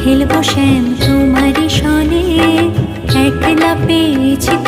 খেলব শ্যাম তোমারই সনে। একলা পেয়েছি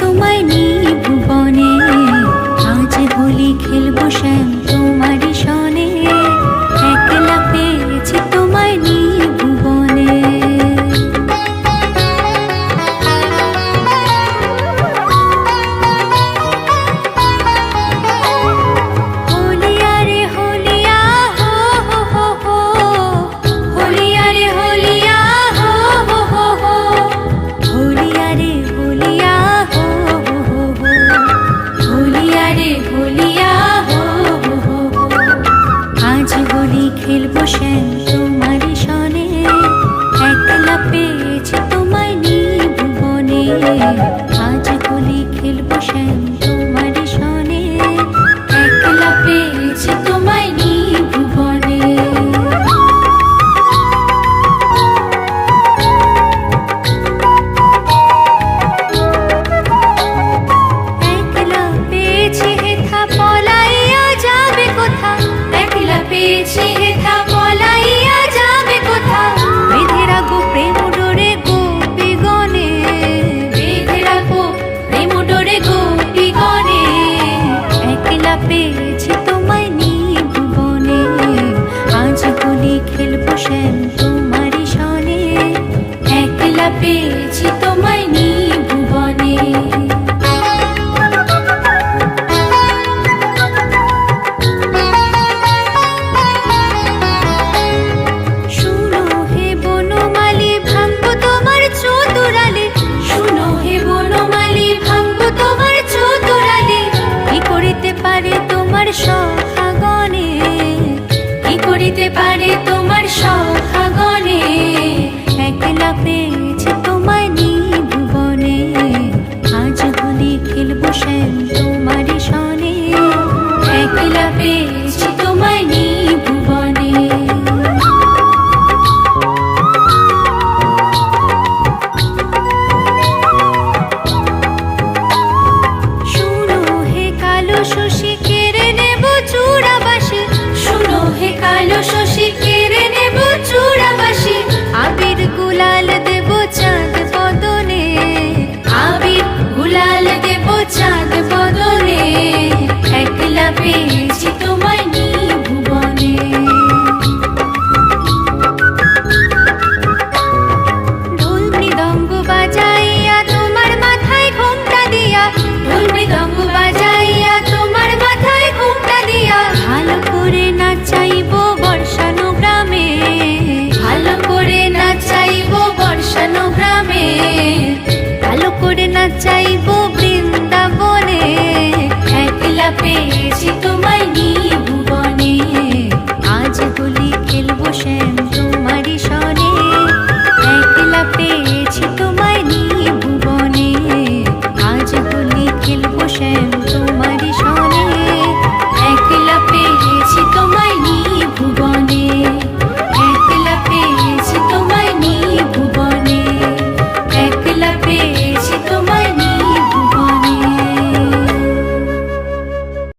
খেলবো শ্যান্ত পেয়েছি তোমায় নিয়ে ভুবনে আজ বলি খেলব শ্যাম তোমারই সনে। একলা পেয়ে chảy